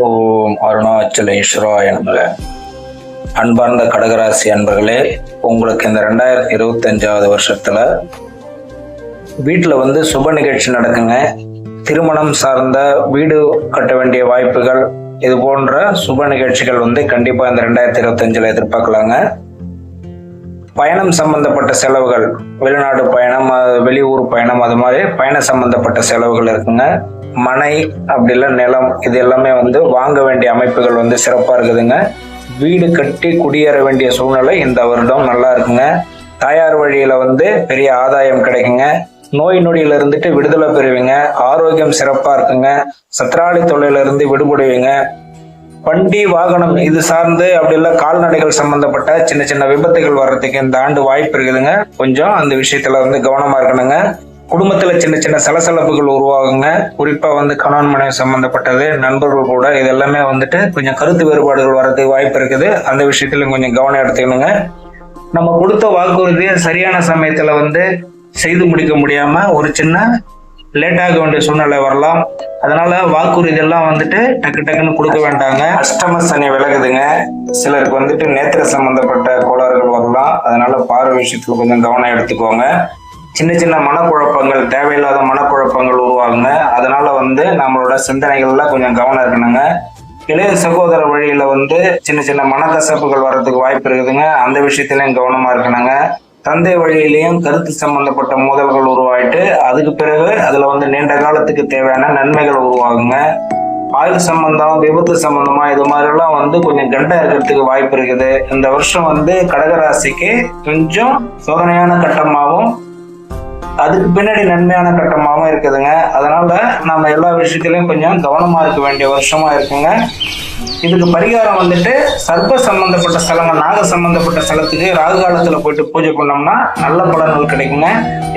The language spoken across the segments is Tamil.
ஓம் அருணாச்சலேஸ்வராய நமக. அன்பார்ந்த கடகராசி அன்பர்களே உங்களுக்கு இந்த ரெண்டாயிரத்தி இருபத்தஞ்சாவது வருஷத்துல வீட்டில் வந்து சுப நிகழ்ச்சி நடக்குங்க. திருமணம் சார்ந்த வீடு கட்ட வேண்டிய வாய்ப்புகள் இது போன்ற சுப நிகழ்ச்சிகள் வந்து கண்டிப்பாக இந்த ரெண்டாயிரத்தி இருபத்தஞ்சில் எதிர்பார்க்கலாங்க. பயணம் சம்பந்தப்பட்ட செலவுகள் வெளிநாடு பயணம் வெளியூர் பயணம் அது மாதிரி பயணம் சம்பந்தப்பட்ட செலவுகள் இருக்குங்க. மனை அப்படி இல்லை நிலம் இது எல்லாமே வந்து வாங்க வேண்டிய அமைப்புகள் வந்து சிறப்பாக இருக்குதுங்க. வீடு கட்டி குடியேற வேண்டிய சூழ்நிலை இந்த வருடம் நல்லா இருக்குங்க. தாயார் வழியில வந்து பெரிய ஆதாயம் கிடைக்குங்க. நோய் நொடியில இருந்துட்டு விடுதலை பெறுவீங்க. ஆரோக்கியம் சிறப்பா இருக்குங்க. சத்ராலி தொழில இருந்து விடுபடுவீங்க. வண்டி வாகனம் இது சார்ந்து அப்படி இல்லை கால்நடைகள் சம்பந்தப்பட்ட சின்ன சின்ன விபத்துகள் வர்றதுக்கு இந்த ஆண்டு வாய்ப்பு இருக்குதுங்க. கொஞ்சம் அந்த விஷயத்துல வந்து கவனமா இருக்கணுங்க. குடும்பத்துல சின்ன சின்ன சலசலப்புகள் உருவாகுங்க. குறிப்பா வந்து கணவன் மனைவி சம்பந்தப்பட்டது நண்பர்கள் கூட இது எல்லாமே வந்துட்டு கொஞ்சம் கருத்து வேறுபாடுகள் வர்றதுக்கு வாய்ப்பு இருக்குது. அந்த விஷயத்துல கொஞ்சம் கவனம் எடுத்துக்கணுங்க. நம்ம கொடுத்த வாக்குறுதியை சரியான சமயத்துல வந்து செய்து முடிக்க முடியாம ஒரு சின்ன லேட் ஆக வேண்டிய சூழ்நிலை வரலாம். அதனால வாக்குறுதி எல்லாம் வந்துட்டு டக்கு டக்குன்னு கொடுக்க வேண்டாங்க. அஷ்டம சனி விலகுதுங்க. சிலருக்கு வந்துட்டு நேத்திர சம்பந்தப்பட்ட கோளாறுகள் வரலாம். அதனால பார்வை விஷயத்துல கொஞ்சம் கவனம் எடுத்துக்கோங்க. சின்ன சின்ன மனக்குழப்பங்கள் தேவையில்லாத மனக்குழப்பங்கள் உருவாகுங்க. அதனால வந்து நம்மளோட சிந்தனைகள்ல கொஞ்சம் கவனம் இருக்கணுங்க. இளைய சகோதர வழியில வந்து சின்ன சின்ன மனக்கசப்புகள் வர்றதுக்கு வாய்ப்பு இருக்குதுங்க. அந்த விஷயத்திலையும் கவனமா இருக்கணுங்க. தந்தை வழியிலையும் கருத்து சம்பந்தப்பட்ட மோதல்கள் உருவாயிட்டு அதுக்கு பிறகு அதுல வந்து நீண்ட காலத்துக்கு தேவையான நன்மைகள் உருவாகுங்க. ஆயுள் சம்பந்தம் விபத்து சம்பந்தமா இது மாதிரிலாம் வந்து கொஞ்சம் கண்டா இருக்கிறதுக்கு வாய்ப்பு இருக்குது. இந்த வருஷம் வந்து கடகராசிக்கு கொஞ்சம் சோதனையான கட்டமாகவும் பின்னாடி நன்மையான கட்டமாகவும் இருக்குதுங்க. அதனால நம்ம எல்லா விஷயத்திலையும் கொஞ்சம் கவனமா இருக்க வேண்டிய வருஷமா இருக்குங்க. இதுக்கு பரிகாரம் வந்துட்டு சர்ப்ப சம்பந்தப்பட்ட ஸ்தலங்கள் நாக சம்பந்தப்பட்ட ஸ்தலத்துக்கு ராகு காலத்துல போயிட்டு பூஜை பண்ணோம்னா நல்ல பலன்கள் கிடைக்குங்க.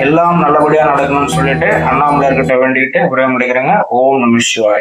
எல்லாம் நல்லபடியா நடக்கணும்னு சொல்லிட்டு அண்ணாமலையர்கிட்ட வேண்டிட்டு உரைய முடிக்கிறேங்க ஓம் நம சிவாய்.